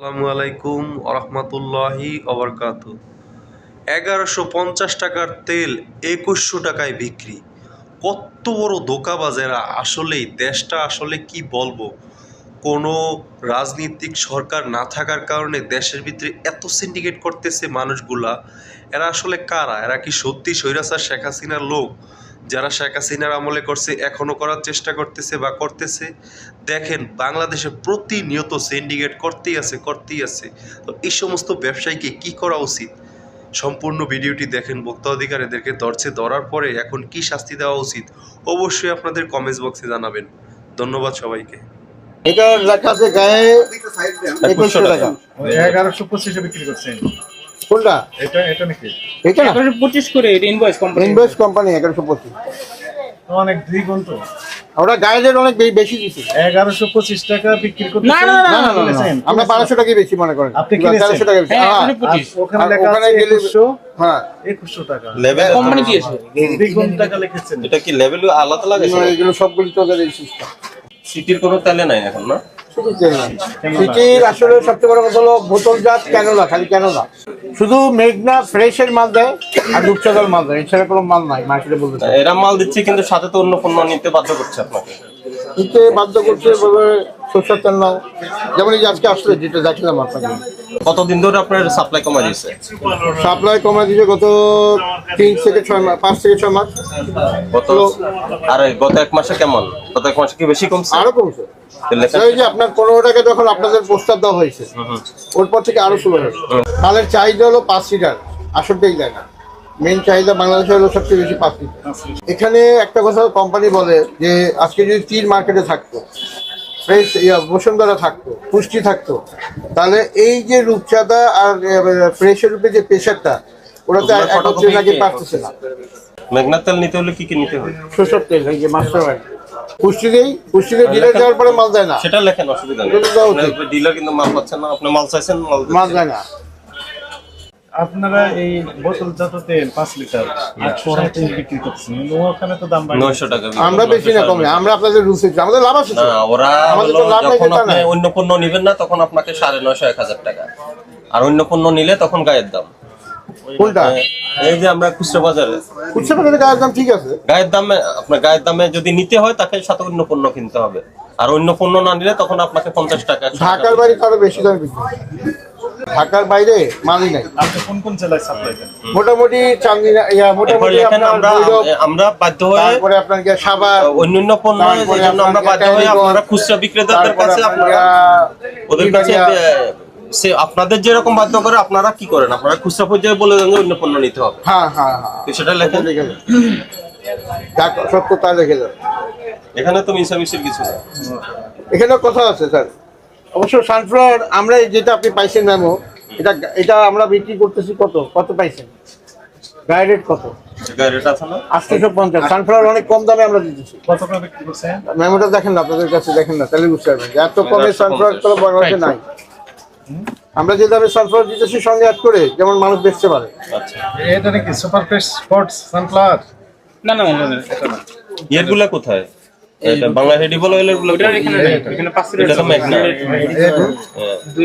আসসালামু আলাইকুম আরহামতুল্লাহি অবরকাত এগারোশো পঞ্চাশ টাকার তেল একুশশো টাকায় বিক্রি। কত বড় দোকাবাজেরা আসলেই দেশটা আসলে কি বলব? কোনো রাজনৈতিক সরকার না থাকার কারণে দেশের ভিতরে এত সিন্ডিকেট করতেছে মানুষগুলা। এরা আসলে কারা? এরা কি সত্যি স্বৈরাচার শেখ হাসিনার লোক? যারা শেখ হাসিনার আমলে করছে এখনও করার চেষ্টা করতেছে বা করতেছে। দেখেন বাংলাদেশে প্রতিনিয়ত সিন্ডিকেট করতেই আছে করতেই আছে। তো এই সমস্ত ব্যবসায়ীকে কি করা উচিত? সম্পূর্ণ ভিডিওটি দেখেন ভোক্তা অধিকার এদেরকে ধরছে ধরার পরে এখন কি শাস্তি দেওয়া উচিত? অবশ্যই আপনাদের কমেন্টস বক্সে জানাবেন। ধন্যবাদ সবাইকে। এটা লেখা আছে গায়ে একুশশো টাকা। এগারোশো পঁচিশে বিক্রি করছেন কোনটা এটা এটা নাকি? এটা না? করে এটা ইনভয়েস কোম্পানি ইনভেস্ট কোম্পানি এগারোশো পঁচিশ। অনেক দ্বিগুণ তো। ওরা অনেক বেশি দিচ্ছে এগারোশো পঁচিশ টাকা বিক্রি করতে না, না, না? আমরা টাকাই বেশি মনে করেন। আপনি টাকা বেশি। হ্যাঁ হ্যাঁ, ওখানে লেখা ওখানে হ্যাঁ। টাকা। লেভেল কোম্পানি দিয়েছে। দ্বিগুণ টাকা লিখেছেন। এটা কি লেভেল আলাদা লাগাইছে? এগুলো- এগুলো সবগুলি চলে সিস্টেম। সিটির কোনো তেলে নাই এখন না। সিটির আসলে সবচেয়ে বড় কথা হলো বোতলজাত ক্যানোলা খালি ক্যানোলা শুধু মেঘনা ফ্রেশের মাল দেয় আর রূপচাঁদার মাল দেয় এছাড়া কোনো মাল নাই মার্কেটে বলতে এরা মাল দিচ্ছে কিন্তু সাথে তো অন্য পণ্য নিতে বাধ্য করছে আপনাকে। নিতে বাধ্য করছে বলে নাও যেমন এই আজকে আসলে যেটা আপনাকে। কতদিন ধরে আপনার সাপ্লাই কমা দিয়েছে? সাপ্লাই কমে দিয়েছে গত তিন থেকে ছয় মাস পাঁচ থেকে ছয় মাস। গত আর গত এক মাসে কেমন? গত এক মাসে কি বেশি কমছে? আরও কমছে। যে আপনার পনেরো টাকা যখন আপনাদের প্রস্তাব দেওয়া হয়েছে ওর পর থেকে আরও শুরু হয়েছে। তাহলে চাহিদা হলো পাঁচ লিটার আসলটাই দেয় না। মেন চাহিদা বাংলাদেশে হলো সবচেয়ে বেশি পাঁচ লিটার। এখানে একটা কথা কোম্পানি বলে যে আজকে যদি তীর মার্কেটে থাকতো ফ্রেশ ইয়া বসুন্ধরা থাকতো পুষ্টি থাকতো তাহলে এই যে রূপচাঁদা আর ফ্রেশের উপরে যে প্রেশারটা ওরা তো একত্রে কি? পারতেছে না। মেঘনা তেল নিতে হলে কি কি নিতে হবে শোষক তেল এই যে মাস্টার পুষ্টি দেই পুষ্টি দিয়ে ডিলার দেওয়ার পরে মাল দেয় না। সেটা লেখেন অসুবিধা নেই। এটা তো দেওয়া উচিত। ডিলার কিন্তু মাল পাচ্ছেন না আপনি মাল চাইছেন মাল মাল দেয় না। আপনারা এই বোতলজাত তেল পাঁচ লিটার আটশো বিক্রি করছেন ওখানে তো দাম নয়শো টাকা আমরা বেশি না কমে আমরা আপনাদের রুলস আমাদের লাভ আছে না ওরা যখন আপনি অন্য পণ্য নিবেন না তখন আপনাকে সাড়ে নয়শো এক হাজার টাকা। আর অন্য পণ্য নিলে তখন গায়ের দাম। কোনটা এই যে আমরা খুচরা বাজারে। খুচরা বাজারে গায়ের দাম ঠিক আছে। গায়ের দামে আপনার গায়ের দামে যদি নিতে হয় তাকে সাথে অন্য পণ্য কিনতে হবে। আর অন্য পণ্য না নিলে তখন আপনাকে পঞ্চাশ টাকা ঢাকার বাইরে আরও বেশি দামে বিক্রি ঢাকার বাইরে মালই নাই। আপনি কোন কোন জেলায় সাপ্লাই দেন? মোটামুটি চান্দিনা ইয়া মোটামুটি আমরা আমরা বাধ্য হয়ে তারপরে আপনার গিয়ে সাভার অন্যান্য পণ্য আমরা বাধ্য হয়ে আপনারা খুচরা বিক্রেতাদের কাছে আপনারা ওদের কাছে সে আপনাদের যেরকম বাধ্য করে আপনারা কি করেন? আপনারা খুচরা পর্যায়ে বলে দেন যে অন্য পণ্য নিতে হবে। হ্যাঁ হ্যাঁ হ্যাঁ। তো সেটা সত্য তা দেখে এখানে তো মিশামিশির কিছু এখানে কথা আছে স্যার। অবশ্য সানফ্লাওয়ার আমরা যেটা আপনি পাইছেন ম্যামো এটা এটা আমরা বিক্রি করতেছি কত? কত পাইছেন? গায়ে রেট কত আটশোশো পঞ্চাশ। সানফ্লাওয়ার অনেক কম দামে আমরা দিতেছি। কত করে বিক্রি করছেন? মেমোটা দেখেন না আপনাদের কাছে দেখেন না তাহলে বুঝতে পারবেন এত কমে সানফ্লাওয়ার কোনো বাংলাদেশে নাই। আমরা যে দামে সানফ্লাওয়ার দিতেছি সঙ্গে অ্যাড করে যেমন মানুষ বেচতে পারে। আচ্ছা। এটা নাকি সুপার ফ্রেশ স্পটস সানফ্লাওয়ার? না না না, না, এটা না। ইয়েরগুলা কোথায়? এটা বাংলা হেডিবল অয়েলেরগুলো ওটার এখানে নাই এখানে পাঁচ এটা তো ম্যাগনা।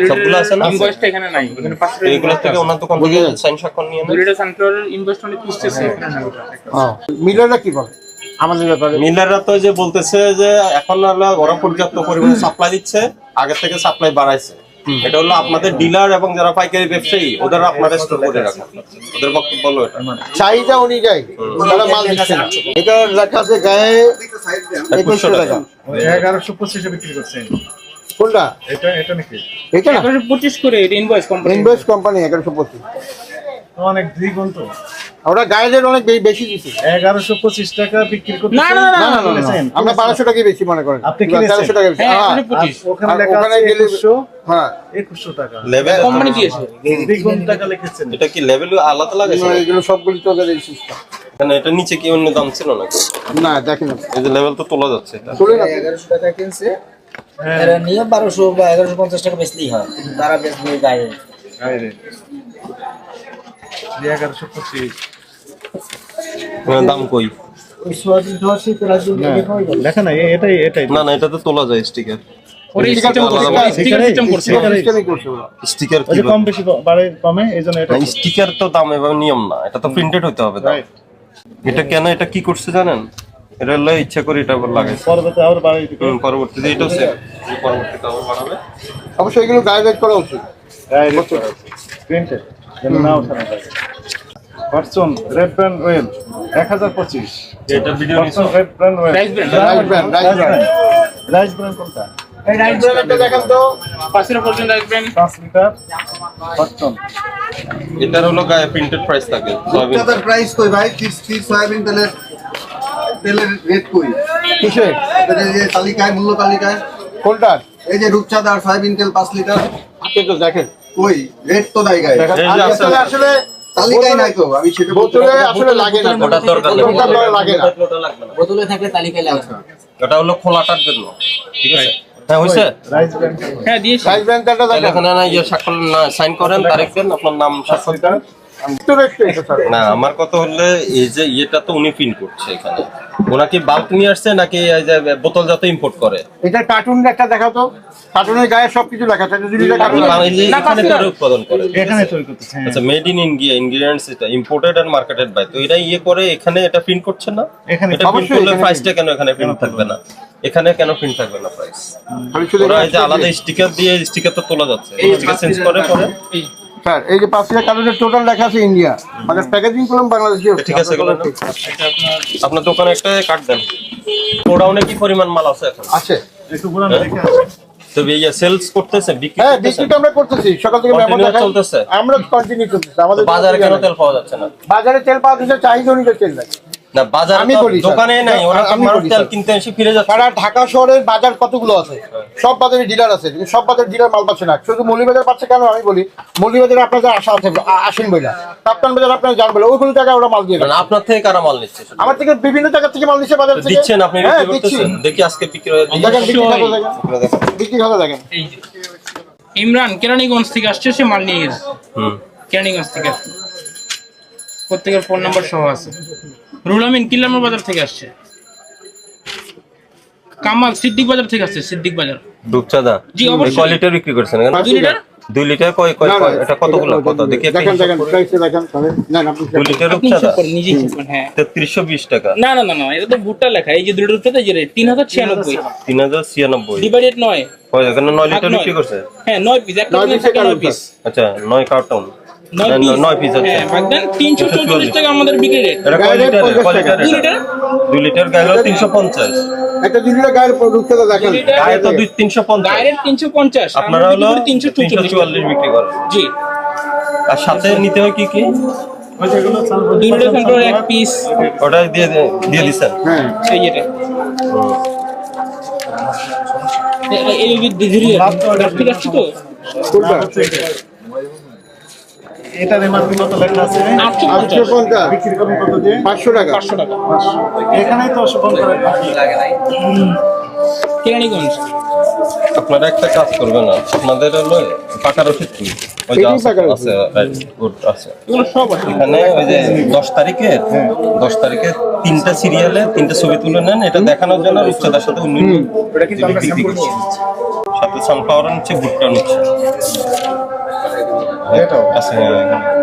সবগুলো আছে না? ইনভয়েসটা এখানে নাই এখানে পাঁচ তো এগুলো থেকে ওনার দোকান থেকে সাইন স্বাক্ষর নিয়ে দুই নেন লিটার সানফ্লাওয়ারের ইনভয়েসটা অনেক এখানে। নাই ওটা। মিলাররা কি বলে আমাদের ব্যাপারে মিলাররা তো যে বলতেছে যে এখন হলো ওরা পর্যাপ্ত পরিমাণে সাপ্লাই দিচ্ছে আগে থেকে সাপ্লাই বাড়াইছে। এটা হলো আপনাদের ডিলার এবং যারা পাইকারি ব্যবসায়ী ওদের আপনারা স্টোর করে রাখেন ওদের বক্তব্য হলো এটা। চাহিদা অনুযায়ী তারা মাল দিচ্ছে না। এটা লেখা আছে গায়ে একুশশো টাকা। এগারোশো পঁচিশে বিক্রি করছেন কোনটা? এটা এটা নাকি? এটা না? এগারোশো পঁচিশ করে এটা ইনভয়েস কোম্পানি ইনভেস্ট কোম্পানি এগারোশো পঁচিশ। অনেক দ্বিগুণ তো। ওরা গায়ে রেট অনেক বেশি এগারোশো পঁচিশ টাকা বিক্রি করতে না, না, না? আমরা বারোশো টাকাই বেশি মনে করেন। আপনি কিনেছেন? তেরোশো টাকা বেশি। হ্যাঁ হ্যাঁ, ওখানে লেখা আছে গেলে- একুশশো। হ্যাঁ। একুশশো টাকা। লেভেল কোম্পানি দিয়েছে। দ্বিগুণ টাকা লিখেছেন। এটা কি লেভেল আলাদা লাগাইছে? এগুলো সবগুলি তো ওদের সিস্টেম এখানে এটা নিচে কি অন্য দাম ছিল নাকি? না দেখেন। এই যে লেভেল তো তোলা যাচ্ছে এটা। চলে না এগারোশো টাকা কিনছে। এরা নিয়ে বারোশো বা এগারোশো পঞ্চাশ টাকা বেচলেই হয়। তারা বেচবে গায়ে। পঁচিশ। এখানে দাম কই? ওই সোয়াশি সোয়াশি প্রায় লেখা নাই এ- এটাই এটাই। না না এটা তোলা যায় স্টিকার এটা স্টিকার তো দাম এবং নিয়ম না এটা তো প্রিন্টেড হইতে হবে এটা কেন এটা কি করছে জানেন? এটা হলো ইচ্ছা করে এটা আবার পরবর্তীতে এটাও সেম পরবর্তীতে আবার বানাবে অবশ্যই এগুলো গাইড করা উচিত। প্রিন্টেড যেন না ওঠানো যায় রেড ব্র্যান্ড ওয়েল এক হাজার পঁচিশ। এটা red brand oil Rice brand, Rice brand, rice brand কোনটা? এই রাইট ব্র্যান্ডটা দেখেন তো। পাঁচের পর্যন্ত আসবেন পাঁচ লিটার। ফরচুন এটার হলো গায়ে প্রিন্টেড প্রাইস থাকে। সয়াবিন প্রাইস কই ভাই? তিরিশ তিরিশ সয়াবিন তেলের তেলের রেট কই? কিসে এই যে তালিকায় মূল্য তালিকায়। এই যে রূপচাঁদা আর সয়াবিন তেল পাঁচ লিটার। আপনি দেখেন। কই? রেট তো নাই গায়ে। আসলে তালিকায় নাই তো আমি সেটা বোতলে আসলে লাগে না। ওটার দরকার নেই ওটার দরকার লাগে না। ওটা লাগবে বোতলে থাকলে তালিকায় লাগবে। ওটা হলো খোলাটার জন্য। ঠিক আছে? হ্যাঁ হয়েছে হ্যাঁ দিয়েছি। রাইস ব্র্যান্ডটা তাহলে দেখেন। না ইয়ে না সাইন করেন তারিখ দেন আপনার নাম স্বাক্ষর না আমার কথা হলে এই যে ইয়েটা তো উনি প্রিন্ট করছে এখানে। ওনা কি বাল্ক নিয়ে আসছে নাকি এই বোতল যত ইম্পোর্ট করে? এটা কার্টুন একটা দেখাও তো। কার্টুনের গায়ে সবকিছু লেখা এখানে উৎপাদন করে এখানে তৈরি করতেছে আচ্ছা মেড ইন ইন্ডিয়া ইনগ্রিডিয়েন্টস এটা ইম্পোর্টেড এন্ড মার্কেটেড বাই তো এটা ইয়ে করে এখানে এটা প্রিন্ট করছে না? এখানে এটা প্রিন্ট অবশ্যই করলে প্রাইসটা কেন এখানে প্রিন্ট থাকবে না? এখানে কেন প্রিন্ট থাকবে না প্রাইস ওরা এই যে আলাদা স্টিকার দিয়ে স্টিকার তো তোলা যাচ্ছে। স্টিকার চেঞ্জ করে পরে। স্যার এই যে পাঁচ হাজার কার্টুনের টোটাল লেখা আছে ইন্ডিয়া মানে প্যাকেজিং করলাম বাংলাদেশি ঠিক আছে আপনার দোকানে একটা কার্ড দেন। গোডাউনে কি পরিমাণ মাল আছে এখন? আছে। একটু দেখে তবে এই সেলস করতেছে বিক্রি হ্যাঁ বিক্রি আমরা করতেছি। সকাল থেকে দেখাই। চলতেছে? আমরা কন্টিনিউ করতেছি আমাদের বাজারে কেন তেল পাওয়া যাচ্ছে না? বাজারে তেল পাওয়া যাচ্ছে চাহিদা অনুযায়ী তেল লাগে না বাজারে আমি বলি, দোকানে নাই ওরা মানুষ তেল কিনতে এসে ফিরে যাচ্ছে। সারা ঢাকা শহরের বাজার কতগুলো আছে? সব বাজারে ডিলার আছে কিন্তু সব বাজারে ডিলার মাল পাচ্ছে না। শুধু মৌলিবাজার পাচ্ছে কেন? আমি বলি মৌলিবাজারে আপনাদের আশা আছে আসেন বইলা। কাপ্তান বাজার আপনারা জান বলে ওইগুলো জায়গায় ওরা মাল দিয়ে। মানে আপনার থেকে কারা মাল নিচ্ছে আমার থেকে বিভিন্ন জায়গা থেকে মাল দিচ্ছে বাজার থেকে। দিচ্ছেন আপনি হ্যাঁ দেখি আজকে বিক্রি হয়ে বিক্রি অবশ্যই। দেখেন। ইমরান কেরানীগঞ্জ থেকে আসছে সে মাল নিয়ে গেছে। হুম। কেরানীগঞ্জ থেকে প্রত্যেকের ফোন নাম্বার সহ আছে। রুল আমিন কিল্লামর বাজার থেকে আসছে। কামাল সিদ্দিক বাজার থেকে আসছে সিদ্দিক বাজার। রূপচাঁদা জি, অবশ্যই। কয় লিটার বিক্রি করছেন এখানে? পাঁচ দুই লিটার? দুই লিটার কয় কয়? এটা কতগুলো কত? দেখি একটা দেখেন দেখেন। প্রাইসে দেখেন তাহলে না না, আপনি দুই লিটার আপনি রূপচাঁদা হিসাব করেন নিজেই হিসাব করেন হ্যাঁ। তেত্রিশশো বিশ টাকা। না না না না এটা তো ভুট্টা লেখা। এই যে দুটো রুপিতে যে তিন হাজার ছিয়ানব্বই। তিন হাজার ছিয়ানব্বই। ডিভাইডেড নয়। কয় এখানে নয় লিটার বিক্রি করছে? হ্যাঁ নয় পিস একটা নয় দোকানে piece এ থাকে নয় কারণ পিস আচ্ছা নয় কার্টন। নয় পিস আছে হ্যাঁ ভাগ তিনশো টাকা আমাদের বিক্রি রেট এটা কয় লিটার পঞ্চাশ লিটার দুই লিটার গায়ে হলো তিনশো পঞ্চাশ। একটা দুই লিটার গায়ের রূপচাঁদা দেখেন। গায়ে তো দুই তিনশো পঞ্চাশ। ডাইরেক্ট তিনশো পঞ্চাশ। আপনারা হলো বিক্রি করেন। জি। আর সাথে নিতে হয় কি কি? ওই যেগুলো চাল- দুই লিটার কন্ট্রোল এক পিস ওটা দিয়ে দিয়ে দিচ্ছেন হ্যাঁ। সেই যেটা এই ঠিক আছে তো? কোনটা? এটার এমআরপি কত লেখা আছে? আটশো আটশো পঞ্চাশ। পঞ্চাশ বিক্রি করবেন কত দিয়ে? পাঁচশো টাকা। পাঁচশো টাকা। এখানেই তো করে। কেরানীগঞ্জ। আপনারা একটা কাজ করবেন না আপনাদের হলো পাকা রসিদ কি ওই যে আছে- আছে এগুলো সব আছে। এখানে ওই যে দশ তারিখে দশ তারিখে তিনটা সিরিয়ালে তিনটা ছবি তুলে নেন এটা দেখানোর জন্য রূপচাঁদার সাথে উনি বিক্রি করছে। সাথে সানফ্লাওয়ার নিচ্ছে ভুট্টা নিচ্ছে। এটাও আছে হ্যাঁ, এখানে।